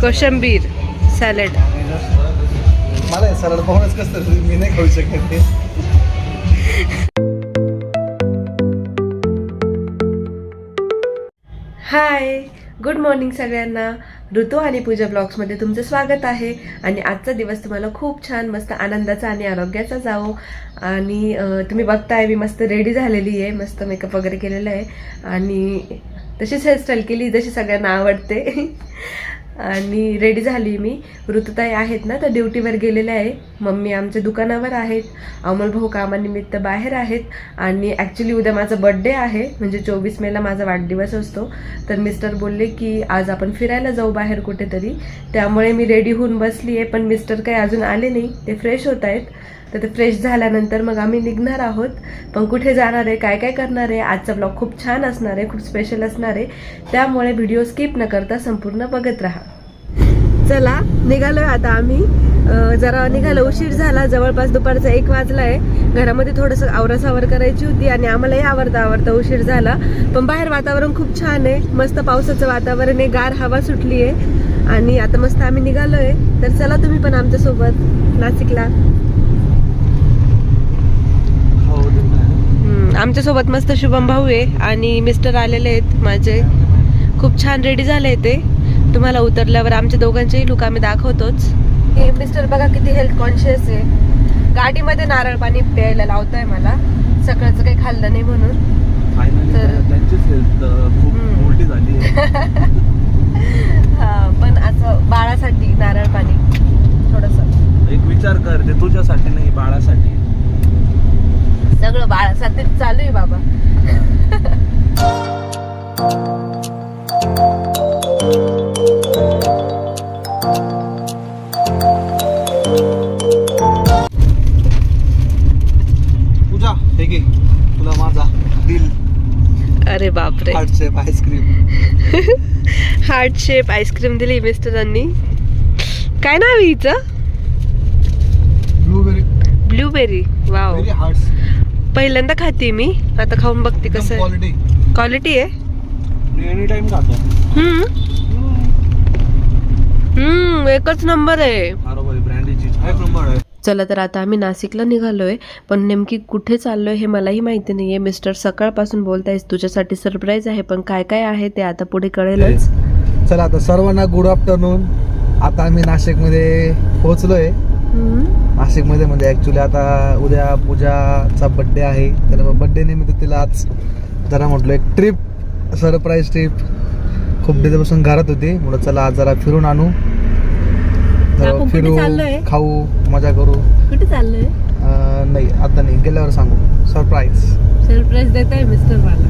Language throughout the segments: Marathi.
कोशंबीर सॅलड. मला सरळ पाहूनच कसं मी नाही खाऊ शकत ते. हाय गुड मॉर्निंग सगळ्यांना. ऋतू आणि पूजा ब्लॉग्समध्ये तुमचं स्वागत आहे आणि आजचा दिवस तुम्हाला खूप छान मस्त आनंदाचा आणि आरोग्याचा जावो. आणि तुम्ही बघताय मी मस्त रेडी झालेली आहे मस्त मेकअप वगैरे केलेला आहे. आणि तशीच हेअरस्टाईल केली जशी सगळ्यांना आवडते. आणि रेडी झाली मी. ऋतुताई आहेत ना तर ड्युटीवर गेलेल्या आहे मम्मी आमच्या दुकानावर आहेत. अमोल भाऊ कामानिमित्त बाहेर आहेत. आणि ॲक्च्युली उद्या माझा बड्डे आहे. म्हणजे चोवीस मेला माझा वाढदिवस असतो. तर मिस्टर बोलले की आज आपण फिरायला जाऊ बाहेर कुठेतरी. त्यामुळे मी रेडी होऊन बसली आहे पण मिस्टर काही अजून आले नाही. ते फ्रेश होत आहेत. तर ते फ्रेश झाल्यानंतर मग आम्ही निघणार आहोत. पण कुठे जाणार आहे काय काय करणार आहे आजचा ब्लॉग खूप छान असणार आहे खूप स्पेशल असणार आहे. त्यामुळे व्हिडिओ स्किप न करता संपूर्ण बघत राहा. चला निघालोय आता आम्ही. जरा निघालो उशीर झाला. जवळपास दुपारचा एक वाजला आहे घरामध्ये थोडंसं आवरासावर करायची होती आणि आम्हालाही आवडतं आवडतं उशीर झाला. पण बाहेर वातावरण खूप छान आहे. मस्त पावसाचं वातावरण आहे. गार हवा सुटली आहे आणि आता मस्त आम्ही निघालोय. तर चला तुम्ही पण आमच्यासोबत नाशिकला हम्म, आमच्यासोबत मस्त शुभम भाऊ आहे आणि मिस्टर आलेले आहेत माझे. खूप छान रेडी झाले ते. तुम्हाला उतरल्यावर आमच्या दोघांचेही लुक आम्ही दाखवतोच. हे मिस्टर बघा किती हेल्थ कॉन्शियस आहे. गाडीमध्ये नारळ पाणी प्यायला लावताय मला. सकाळचं काही खाल्लं नाही म्हणून. तर- झाली. हा पण असं बाळासाठी नारळ पाणी थोडस. एक विचार कर ते तुझ्यासाठी नाही बाळासाठी. सगळं बाळासाठी चालू आहे बाबा. पूजा हे घे. तुला माझा दिल अरे बापरे. Heart shape ice cream heart shape ice cream दिली मिस्टरांनी काय नाव हिचं? ब्लूबेरी ब्लूबेरी वाव हार्ट पहिल्यांदा खाते मी. आता खाऊन बघते कसं आहे. क्वालिटी आहे. मी एनी टाइम खातो. हम्म. हम्म एकच नंबर आहे. नंबर आहे. चला तर आता आम्ही नाशिकला निघालोय पण नेमकी कुठे चाललोय हे मलाही माहिती नाहीये. मिस्टर सकाळपासून बोलतायस तुझ्यासाठी सरप्राईज आहे पण काय काय आहे ते आता पुढे कळेलच. चला आता सर्वांना गुड आफ्टरनून आता आम्ही नाशिकमध्ये पोहोचलोय. हम्म. नाशिकमध्ये म्हणजे ॲक्च्युली आता उद्या पूजाचा बड्डे आहे. तर बड्डे निमित्त तिला आज जरा म्हटलं एक ट्रिप सरप्राईज ट्रिप खूप दिवसापासून घरात होती. म्हटलं चला आज जरा फिरून आणू. जरा फिरू? खाऊ मजा करू. कुठे चाललोय? नाही आता नाही गेल्यावर सांगू. सरप्राईज सरप्राईज देत आहे मिस्टर मला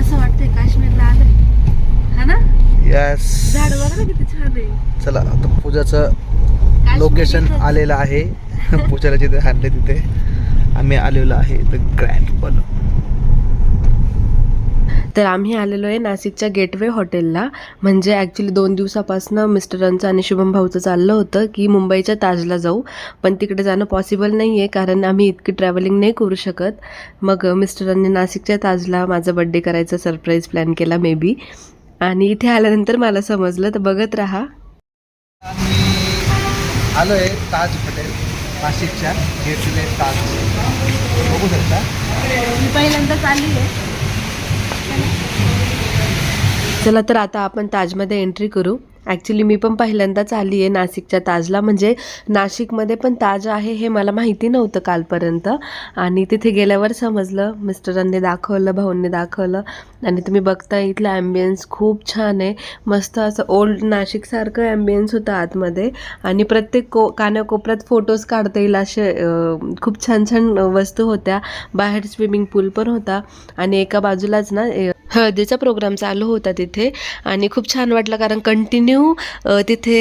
असं वाटतंय काश्मीरला आलं. हा ना? यस झाड बघा ना किती छान आहे. चला आता पूजाचं लोकेशन आलेलं आहे. पूजाला जिथे हाणले तिथे. आम्ही आलेलो आहे द ग्रँड पण तर आम्ही आलेलो आहे नाशिकच्या गेटवे हॉटेलला. म्हणजे ॲक्च्युली दोन दिवसापासून मिस्टरांचं आणि शुभम भाऊचं चाललं होतं की मुंबईच्या ताजला जाऊ. पण तिकडे जाणं पॉसिबल नाही आहे कारण आम्ही इतकी ट्रॅव्हलिंग नाही करू शकत. मग मिस्टरांनी नाशिकच्या ताजला माझा बड्डे करायचा सरप्राईज प्लॅन केला मे बी आणि इथे आल्यानंतर मला समजलं तर बघत राहा. आलो आहे ताज हॉटेल नाशिकच्या गेटवे ताज. बघू शकता. पहिल्यांदाच आली आहे. चला तर आता आपण ताजमध्ये एंट्री करू. ॲक्च्युली मी पण पहिल्यांदाच आली आहे नाशिकच्या ताजला. म्हणजे नाशिकमध्ये पण ताज आहे हे मला माहिती नव्हतं कालपर्यंत. आणि तिथे गेल्यावर समजलं मिस्टरांनी दाखवलं भाऊंनी दाखवलं. आणि तुम्ही बघता इथलं ॲम्बियन्स खूप छान आहे. मस्त असं ओल्ड नाशिकसारखं ॲम्बियन्स होतं आतमध्ये. आणि प्रत्येक को कानाकोपऱ्यात फोटोज काढता येईल असे खूप छान छान वस्तू होत्या. बाहेर स्विमिंग पूल पण होता. आणि एका बाजूलाच ना ए, हळदीचा प्रोग्राम चालू होता तिथे. आणि खूप छान वाटलं कारण कंटिन्यू कंटिन्यू तिथे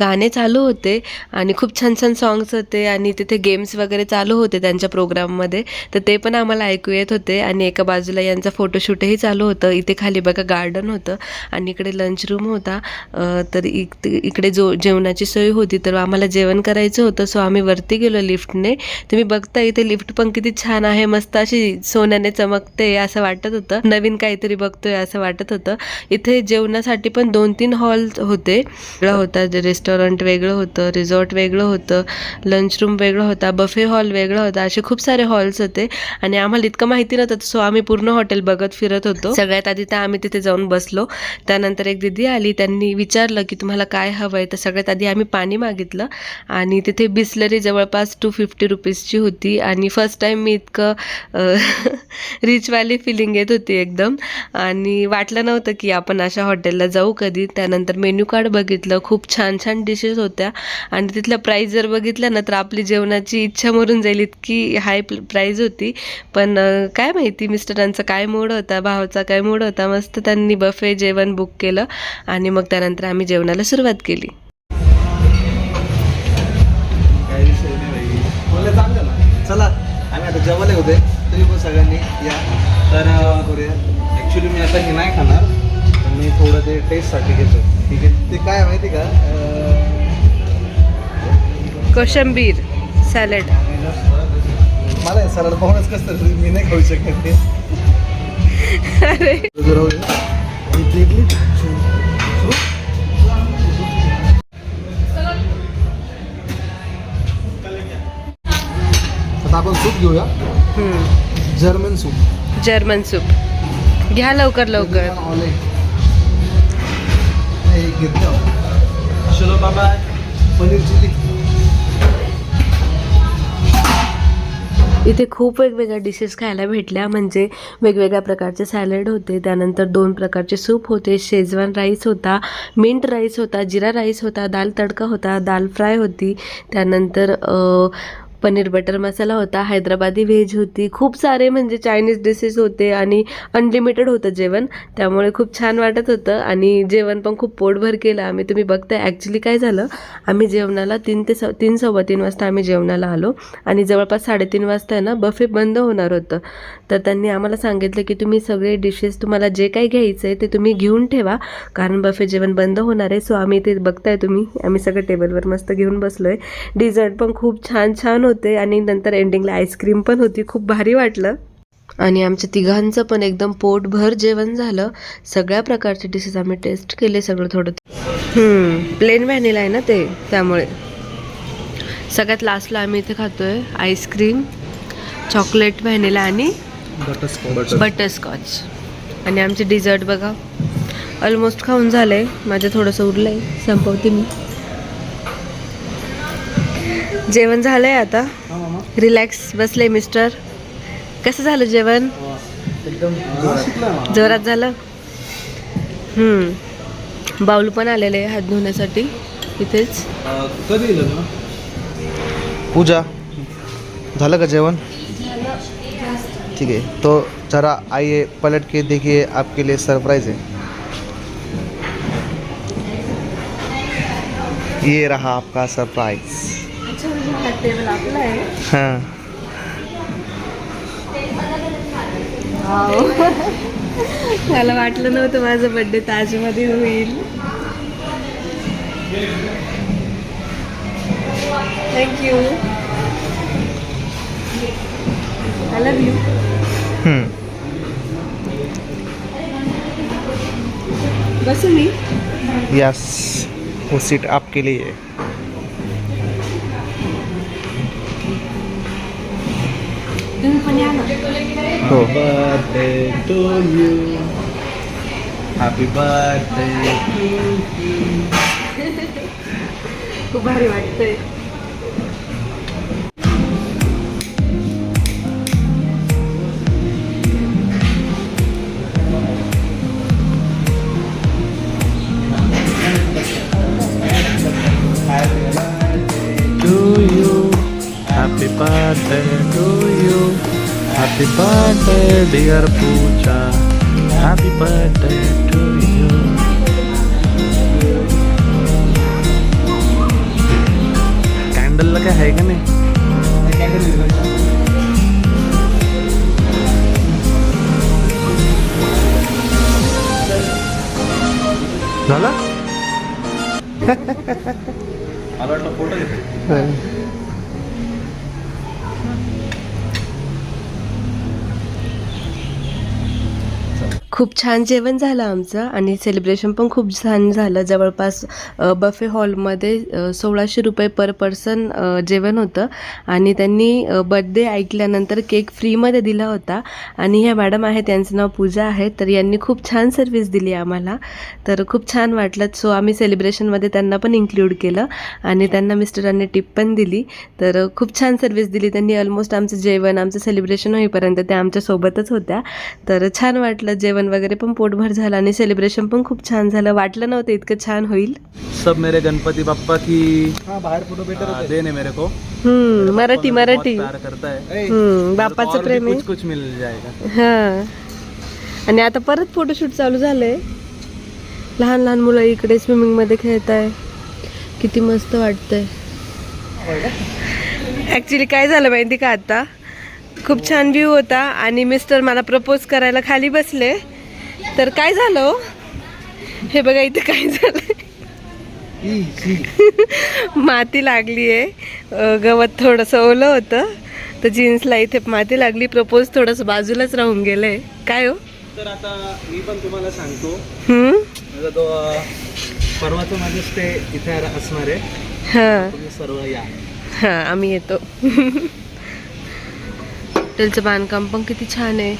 गाणे चालू होते आणि खूप छान छान सॉंग्स होते आणि तिथे गेम्स वगैरे चालू होते त्यांच्या प्रोग्राममध्ये तर ते पण आम्हाला ऐकू येत होते आणि एका बाजूला यांचं फोटोशूटही चालू होतं. इथे खाली बघा गार्डन होतं आणि इकडे लंच रूम होता. तर इक इकडे जो जेवणाची सोय होती तर आम्हाला जेवण करायचं होतं. सो आम्ही वरती गेलो लिफ्टने. तुम्ही बघता इथे लिफ्ट पण किती छान आहे. मस्त अशी सोन्याने चमकते असं वाटत होतं. नवीन काहीतरी बघतोय असं वाटत होतं. इथे जेवणासाठी पण दोन तीन हॉल होते. वेगळं होता रेस्टॉरंट वेगळं होतं रिझॉर्ट वेगळं होतं लंच रूम वेगळं होता बफे हॉल वेगळा होता असे खूप सारे हॉल्स होते. आणि आम्हाला इतकं माहिती नव्हतं सो आम्ही पूर्ण हॉटेल बघत फिरत होतो. सगळ्यात आधी तर आम्ही तिथे जाऊन बसलो. त्यानंतर एक दिदी आली त्यांनी विचारलं की तुम्हाला काय हवं आहे तर सगळ्यात आधी आम्ही पाणी मागितलं आणि तिथे बिस्लरी जवळपास टू फिफ्टी रुपीजची होती. आणि फर्स्ट टाईम मी इतकं रिचवाली फिलिंग येत होती एकदम. आणि वाटलं नव्हतं की आपण अशा हॉटेलला जाऊ कधी. त्यानंतर मी मेन्यू कार्ड बघितलं खूप छान छान डिशेस होत्या. आणि तिथल्या प्राईस जर बघितलं ना तर आपली जेवणाची इच्छा मरून जाईल इतकी हाय प्राईज होती. पण काय माहिती मिस्टरांचा काय मूड होता भावाचा काय मूड होता मस्त त्यांनी बफे जेवण बुक केलं आणि मग त्यानंतर आम्ही जेवणाला सुरुवात केली. चला आम्ही आता जेवायला होते तुम्ही पण सगळ्यांनी या. तर करूया. ॲक्च्युली मी आता हे नाही खाणार मी थोडं ते टेस्टसाठी घेतो ठीक आहे. ते काय आहे माहिती का? कोशंबीर सॅलड. मला सरळ पाहूनच कसं तरी मी नाही खाऊ शकत ते. अरे. आता आपण सूप घेऊया. हम्म. German soup. German soup. घ्या लवकर लवकर. चलो बाबा पनीर चिली इथे खूप वेगवेगळ्या डिशेस खायला भेटल्या. म्हणजे वेगवेगळ्या प्रकारचे सॅलड होते. त्यानंतर दोन प्रकारचे सूप होते. शेजवान राईस होता मिंट राईस होता जिरा राईस होता दाल तडका होता दाल फ्राय होती. त्यानंतर पनीर बटर मसाला होता हैदराबादी व्हेज होती खूप सारे म्हणजे चायनीज डिशेस होते आणि अनलिमिटेड होतं जेवण. त्यामुळे खूप छान वाटत होतं आणि जेवण पण खूप पोटभर केलं. आम्ही तुम्ही बघताय ॲक्च्युली काय झालं? आम्ही जेवणाला तीन ते स तीन सव्वा तीन वाजता आम्ही जेवणाला आलो. आणि जवळपास साडेतीन वाजता आहे ना बफे बंद होणार होतं. तर त्यांनी आम्हाला सांगितलं की तुम्ही सगळे डिशेस तुम्हाला जे काही घ्यायचं आहे ते तुम्ही घेऊन ठेवा. कारण बफे जेवण बंद होणार आहे सो आम्ही ते बघताय तुम्ही. आम्ही सगळं टेबलवर मस्त घेऊन बसलो आहे डिझर्ट पण खूप छान छान होते आणि नंतर एंडिंगला आईस्क्रीम पण होती. खूप भारी वाटलं. आणि आमच्या तिघांचं पण एकदम पोटभर जेवण झालं. सगळ्या प्रकारचे डिशेस आम्ही टेस्ट केले सगळं थोडं. प्लेन व्हॅनिला आहे ना ते त्यामुळे. सगळ्यात लास्टला आम्ही इथे खातोय आईस्क्रीम चॉकलेट व्हॅनिला आणि बटरस्कॉच बटरस्कॉच आणि आमचे डिझर्ट बघा. ऑलमोस्ट खाऊन झालंय. माझं थोडंसं उरलंय. संपवते मी. जेवण झालंय आता. रिलॅक्स बसले मिस्टर कसं झालं जेवण? जोरात. झालं? हम्म. बाऊल पण आलेले आहे हात धुण्यासाठी. इथेच. पूजा. झालं का जेवण? ठीक है। तो जरा आइए पलट के देखिए आपके लिए सरप्राइज है। ये रहा आपका सरप्राइज। हाँ। मला वाटलं नव्हतं माझं बड्डे ताजमध्ये होईल. थँक्यू आय लव्ह यू बसू मी यस वो सीट आपके लिए है. तुम्ही पण या ना हो. Birthday to you. Happy birthday. to you. खूप भारी वाटतंय. Happy birthday dear Pooja Happy birthday to you कॅन्डलला काय आहे का नाही झाला मला वाटलं फोटो घेतो खूप छान जेवण झालं आमचं आणि सेलिब्रेशन पण खूप छान झालं. जवळपास बफे हॉलमध्ये सोळाशे रुपये पर पर्सन जेवण होतं. आणि त्यांनी बड्डे ऐकल्यानंतर केक फ्रीमध्ये दिला होता. आणि ह्या मॅडम आहेत त्यांचं नाव पूजा आहे. तर यांनी खूप छान सर्विस दिली आम्हाला. तर खूप छान वाटलं. सो आम्ही सेलिब्रेशनमध्ये त्यांना पण इन्क्लूड केलं. आणि त्यांना मिस्टरांनी टिप पण दिली. तर खूप छान सर्विस दिली त्यांनी. ऑलमोस्ट आमचं जेवण आमचं सेलिब्रेशन होईपर्यंत त्या आमच्यासोबतच होत्या. तर छान वाटलं जेवण वगैरे पण पोटभर झालं आणि सेलिब्रेशन पण खूप छान झालं. वाटलं नव्हतं इतकं छान होईल. सब मेरे गणपति बप्पा की हा बाहेर फोटो बेटर देन मेरे को. हम्म मराठी मराठी. हम्म बाप्पाचं प्रेम आहे. कुछ कुछ मिल जाएगा. हां. आणि आता परत फोटोशूट चालू झालंय. लहान लहान मुलं इकडे स्विमिंगमध्ये खेळत आहे किती मस्त वाटतंय. ॲक्च्युली काय झालं माहिती का आता? खूप छान व्ह्यू होता आणि मिस्टर मला प्रपोज करायला खाली बसले. तर काय झालं हो? हे बघा इथे काय झालं माती लागली आहे. गवत थोडंसं ओलं होतं. तर जीन्सला इथे माती लागली. प्रपोज थोडंसं बाजूलाच राहून गेलंय. काय हो? तर आता मी पण तुम्हाला सांगतो. परवाचं माझं स्टे इथे असणार आहे. हां. तुम्ही सर्व या. हां आम्ही येतो. हॉटेलचं बांधकाम पण किती छान आहे.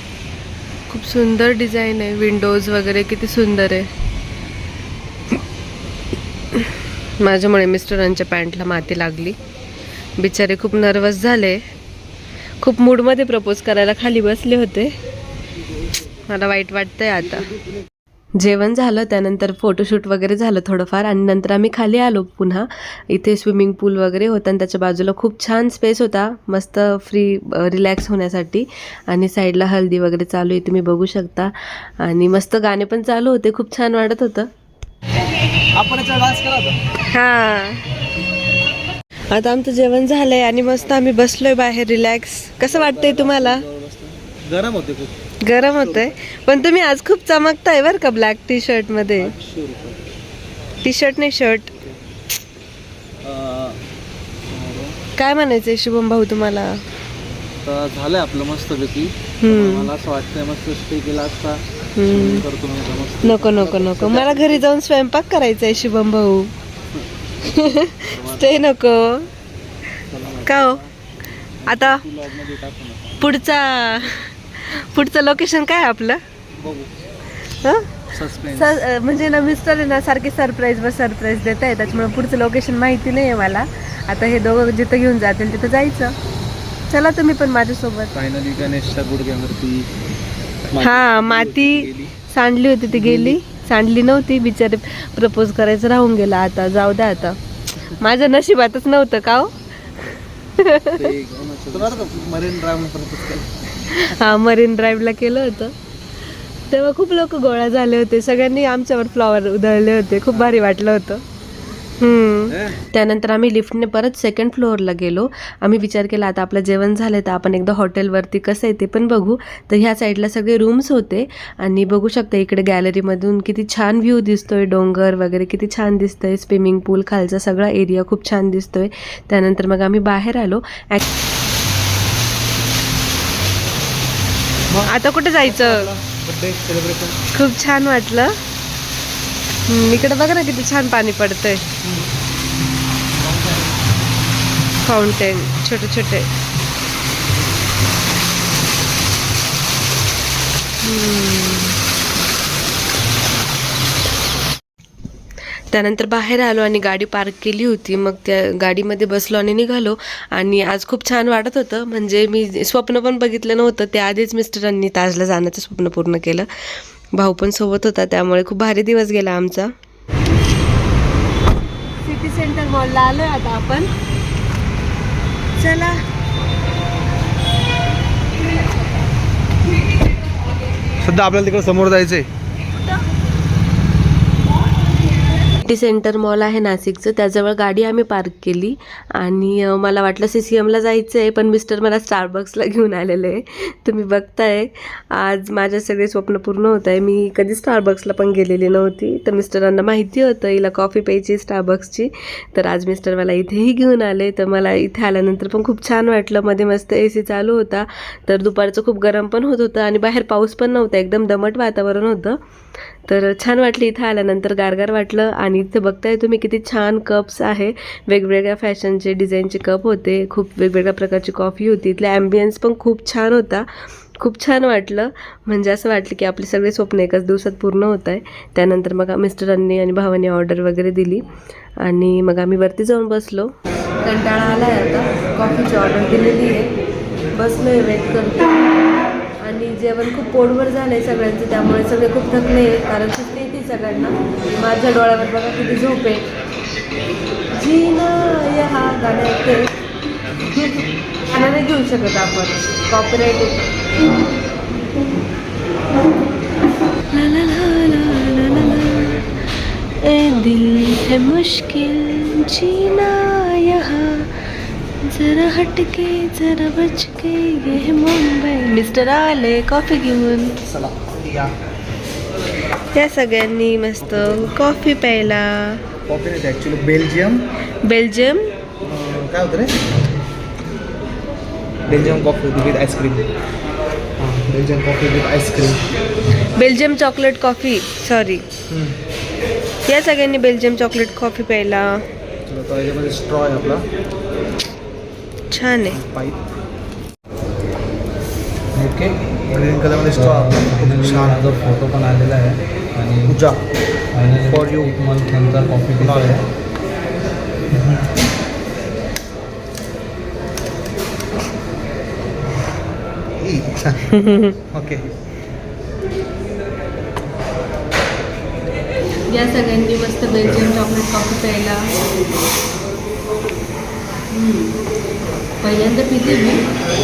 खूप सुंदर डिझाईन आहे. विंडोज वगैरे किती सुंदर आहे. माझ्यामुळे मिस्टरांच्या पॅन्टला माती लागली. बिचारे खूप नर्वस झाले. खूप मूडमध्ये प्रपोज करायला खाली बसले होते. मला वाईट वाटतंय आता. जेवण झालं त्यानंतर फोटोशूट वगैरे झालं थोडंफार आणि नंतर आम्ही खाली आलो पुन्हा. इथे स्विमिंग पूल वगैरे होतं आणि त्याच्या बाजूला खूप छान स्पेस होता मस्त फ्री रिलॅक्स होण्यासाठी. आणि साईडला हल्दी वगैरे चालू आहे तुम्ही बघू शकता. आणि मस्त गाणे पण चालू होते खूप छान वाटत होतं. हां. आता आमचं जेवण झालंय आणि मस्त आम्ही बसलोय बाहेर रिलॅक्स कसं वाटतंय तुम्हाला? गरम होते खूप. गरम होतंय. पण तुम्ही आज खूप चमकताय बरं का ब्लॅक टी शर्टमध्ये टी शर्ट नाही शर्ट काय म्हणायचंय शुभम भाऊ तुम्हाला? झालंय आपलं मस्तपैकी हम्म. मला असं वाटतंय मस्त स्टे केला असता. मस्त. नको नको नको. मला घरी जाऊन स्वयंपाक करायचा आहे शुभम भाऊ. ते नको. का हो? आता पुढचा. पुढचं लोकेशन काय आहे आपलं? हं? सस्पेन्स स- म्हणजे ना मिस्टर आहे ना सारखे सरप्राईज वर सरप्राईज देत आहे त्याच्यामुळे पुढचं लोकेशन माहिती नाही आहे मला. आता हे दोघं जिथं घेऊन जातील तिथं जायचं. चला तुम्ही पण माझ्यासोबत. फायनली गणेशच्या गुडघ्यावरती हा माती सांडली होती ती गेली. सांडली नव्हती. बिचारे प्रपोज करायचं राहून गेला आता. जाऊ द्या आता. माझ्या नशिबातच नव्हतं का हो? हा मरीन ड्राईव्हला केलं होतं. तेव्हा खूप लोक गोळा झाले होते. सगळ्यांनी आमच्यावर फ्लॉवर उधळले होते. खूप भारी वाटलं होतं. त्यानंतर आम्ही लिफ्टने परत सेकंड फ्लोअरला गेलो. आम्ही विचार केला आता आपलं जेवण झालं तर आपण एकदा हॉटेलवरती कसं आहे ते पण बघू. तर ह्या साईडला सगळे रूम्स होते. आणि बघू शकता इकडे गॅलरीमधून किती छान व्ह्यू दिसतोय. डोंगर वगैरे किती छान दिसतंय. स्विमिंग पूल खालचा सगळा एरिया खूप छान दिसतोय. त्यानंतर मग आम्ही बाहेर आलो. Ac- आता कुठे जायचं? बर्थडे सेलिब्रेशन खूप छान वाटलं. हम्म, इकडे बघ ना किती छान पाणी पडतंय. फाउंटेन छोटे छोटे. त्यानंतर बाहेर आलो आणि गाडी पार्क केली होती. मग त्या गाडीमध्ये बसलो आणि निघालो. आणि आज खूप छान वाटत होतं. म्हणजे मी स्वप्न पण बघितलं नव्हतं. त्याआधीच मिस्टरांनी ताजला जाण्याचं स्वप्न पूर्ण केलं. भाऊ पण सोबत होता. त्यामुळे खूप भारी दिवस गेला आमचा. सिटी सेंटर मॉलला आलोय आता आपण. चला. सध्या आपल्याला तिकडे समोर जायचंय. सिटी सेंटर मॉल आहे नाशिकचं. त्याजवळ गाडी आम्ही पार्क केली आणि मला वाटलं सी सी एमला जायचं आहे पण मिस्टर मला स्टारबक्सला घेऊन आलेले आहे. तुम्ही बघताय आज माझे सगळे स्वप्न पूर्ण होत आहे. मी कधी स्टारबक्सला पण गेलेली नव्हती तर मिस्टरांना माहिती होतं हिला कॉफी प्यायची स्टारबक्सची तर आज मिस्टर मला इथेही घेऊन आले तर मला इथे आल्यानंतर पण खूप छान वाटलं. मध्ये मस्त ए सी चालू होता तर दुपारचं खूप गरम पण होत होतं आणि बाहेर पाऊस पण नव्हता एकदम दमट वातावरण होतं. तर छान वाटलं इथं आल्यानंतर गारगार वाटलं. आणि इथं बघताय तुम्ही किती छान कप्स आहे. वेगवेगळ्या फॅशनचे डिझाईनचे कप होते. खूप वेगवेगळ्या प्रकारची कॉफी होती. इथला ॲम्बियन्स पण खूप छान होता. खूप छान वाटलं. म्हणजे असं वाटलं की आपले सगळे स्वप्न एकाच दिवसात पूर्ण होत आहे त्यानंतर मग मिस्टरांनी आणि भावानी ऑर्डर वगैरे दिली. आणि मग आम्ही वरती जाऊन बसलो. कंटाळा आला आहे आता कॉफीची ऑर्डर दिलेली आहे. बसलो वेट करतो जेवण खूप पोटभर झालं आहे सगळ्यांचं त्यामुळे सगळे खूप थकले आहेत कारण सुट्टी येते सगळ्यांना. माझ्या डोळ्यावर बघा किती झोप आहे. जीना या हा गाणं ऐकते गाणं नाही घेऊ शकत आपण. कॉपीराईट येतो ए दिल है मुश्किल जीना यहाँ। जरा हटके जरा बच के ये मुंबई। मिस्टर आले कॉफी घेऊन। त्या सगळ्यांनी मस्त कॉफी प्यायला. कॉफी नाही ॲक्च्युली बेल्जियम. बेल्जियम? काय होतं रे? बेल्जियम कॉफी होती with ice cream Belgium coffee with ice cream Belgium chocolate coffee sorry या सगळ्यांनी बेल्जियम चॉकलेट कॉफी प्यायला. चला तो याच्यामध्ये स्ट्रॉ आहे आपला. छान आहे. पाईप ओके ग्रीन कलरमध्ये स्ट्रॉ खूप छान. जो फोटो पण आलेला आहे. आणि पूजा. Finally For you. एक month नंतर कॉफी पितो आहे ओके या सगळ्यांनी मस्त बेल्जियम चॉकलेट कॉफी प्यायला. हम्म. पहिल्यांदा पिते मी.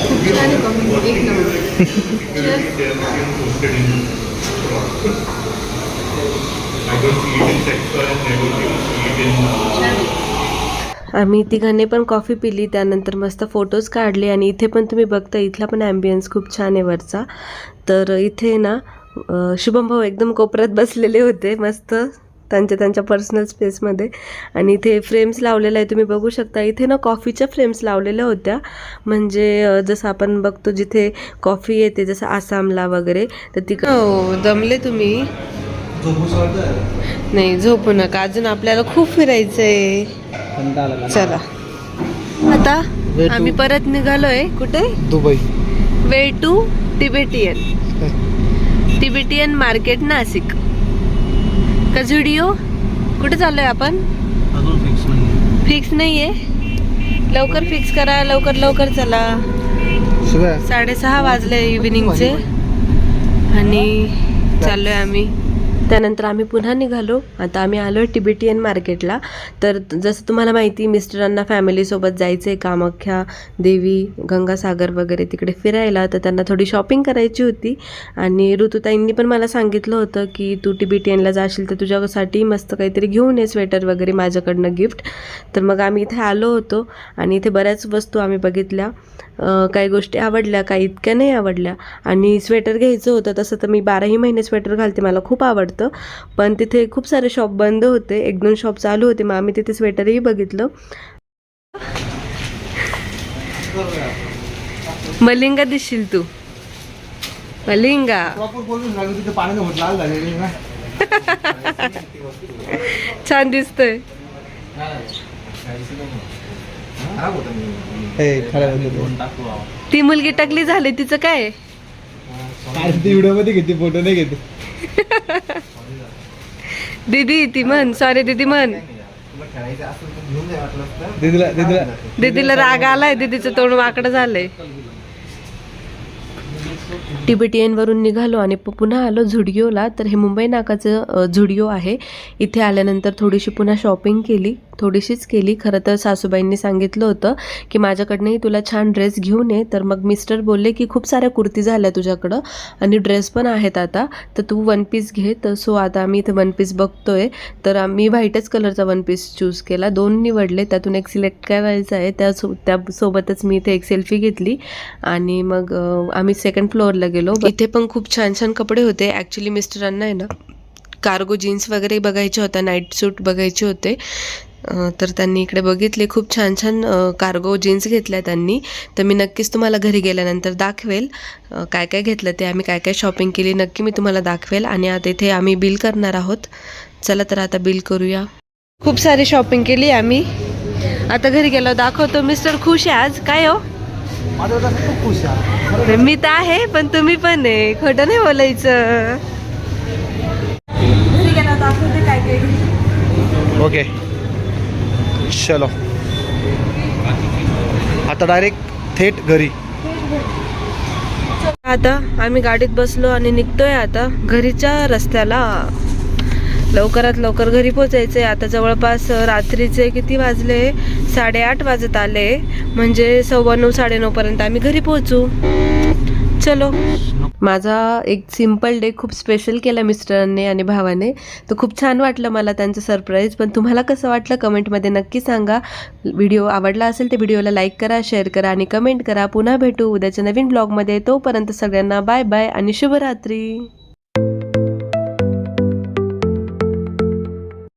खूप छान एक नंबर. आम्ही तिघांनी पण कॉफी पिली त्यानंतर मस्त फोटोज काढले आणि इथे पण तुम्ही बघता इथला पण ॲम्बियन्स खूप छान आहे वरचा. तर इथे ना शुभम भाऊ एकदम कोपऱ्यात बसलेले होते मस्त त्यांच्या त्यांच्या पर्सनल स्पेसमध्ये आणि इथे फ्रेम्स लावलेल्या आहे तुम्ही बघू शकता. इथे ना कॉफीच्या फ्रेम्स लावलेल्या होत्या. म्हणजे जसं आपण बघतो जिथे कॉफी येते जसं आसामला वगैरे तर तिक हो दमले तुम्ही? नाही झोपू नका. अजून आपल्याला खूप फिरायचं आहे चला. आता आम्ही परत निघालोय. कुठे? Dubai. Way to Tibetan Tibetan market Nashik. कझुडिओ कुठे चाललोय आपण? अजून फिक्स नाही फिक्स नाहीये? लवकर फिक्स करा लवकर लवकर चला. साडेसहा वाजले इव्हिनिंगचे आणि चाललोय आम्ही. त्यानंतर आम्ही पुन्हा निघालो. आता आम्ही आलो टिबेटियन मार्केटला. तर जसं तुम्हाला माहिती मिस्टरांना फॅमिलीसोबत जायचं आहे कामाख्या देवी गंगासागर वगैरे तिकडे फिरायला. तर त्यांना थोडी शॉपिंग करायची होती. आणि ऋतुताईंनी पण मला सांगितलं होतं की तू टिबेटियनला जाशील तर तुझ्यासाठी मस्त काहीतरी घेऊन ये स्वेटर वगैरे माझ्याकडनं गिफ्ट तर मग आम्ही इथे आलो होतो. आणि इथे बऱ्याच वस्तू आम्ही बघितल्या. काही गोष्टी आवडल्या काही इतक्या नाही आवडल्या आणि स्वेटर घ्यायचं होतं तसं तर मी बाराही महिने स्वेटर घालते मला खूप आवडतं पण तिथे खूप सारे शॉप बंद होते एक दोन शॉप चालू होते मग आम्ही तिथे स्वेटरही बघितलं मलिंगा दिसशील तू मलिंगा छान दिसतोय ती. मुलगी टकली झाली तिचं काय? व्हिडिओमध्ये घेते फोटो नाही घेते. दीदी ती म्हण सॉरी दीदी म्हण. दीदीला दीदीला दीदीला राग आलाय दीदीचं तोंड वाकडं झालंय. टिबेटियनवरून निघालो आणि प- पुन्हा आलो झुडिओला तर हे मुंबई नाकाचं झुडिओ आहे. इथे आल्यानंतर थोडीशी पुन्हा शॉपिंग केली. थोडीशीच केली. खरं तर सासूबाईंनी सांगितलं होतं की माझ्याकडनंही तुला छान ड्रेस घेऊन ये. तर मग मिस्टर बोलले की खूप साऱ्या कुर्ती झाल्या तुझ्याकडं आणि ड्रेस पण आहेत आता. तर तू वन पीस घे. तर सो आता आम्ही इथे वन पीस बघतोय. तर आम्ही व्हाईटच कलरचा वन पीस चूज केला. दोन निवडले. त्यातून एक सिलेक्ट करायचं आहे. त्या सो त्यासोबतच मी इथे एक सेल्फी घेतली. आणि मग आम्ही सेकंड फ्लोअरला गेलो. इथे पण खूप छान छान कपडे होते. ॲक्च्युली मिस्टरांना आहे ना कार्गो जीन्स वगैरे बघायचे होत्या नाईट सूट बघायचे होते. तर त्यांनी इकडे बघितले. खूप छान छान कार्गो जीन्स घेतल्या त्यांनी. तर मी नक्कीच तुम्हाला घरी गेल्यानंतर दाखवेल काय काय घेतलं ते. आम्ही काय काय शॉपिंग केली नक्की मी तुम्हाला दाखवेल. आणि आता इथे आम्ही बिल करणार आहोत. चला तर आता बिल करूया. खूप सारी शॉपिंग केली आम्ही. आता घरी गेलो दाखवतो. मिस्टर खुश आहे आज. काय हो? मी तर आहे पण तुम्ही पण आहे. खोटं नाही बोलायचं. ओके चलो. आता डायरेक्ट थेट घरी. आता आम्ही गाडीत बसलो आणि निघतोय आता घरीच्या रस्त्याला. लवकरात लवकर घरी पोचायचे आता जवळपास रात्रीचे किती वाजले? साडेआठ वाजत आले. म्हणजे सव्वा नऊ साडेनऊ पर्यंत आम्ही घरी पोहोचू. चलो. माझा एक सिंपल डे खूप स्पेशल केला मिस्टरांनी आणि भावाने. तर खूप छान वाटलं मला त्यांचं सरप्राईज पण तुम्हाला कसं वाटलं? कमेंटमध्ये नक्की सांगा. व्हिडिओ आवडला असेल तर व्हिडिओला लाईक करा शेअर करा आणि कमेंट करा. पुन्हा भेटू उद्याच्या नवीन ब्लॉगमध्ये तोपर्यंत सगळ्यांना बाय बाय आणि शुभरात्री.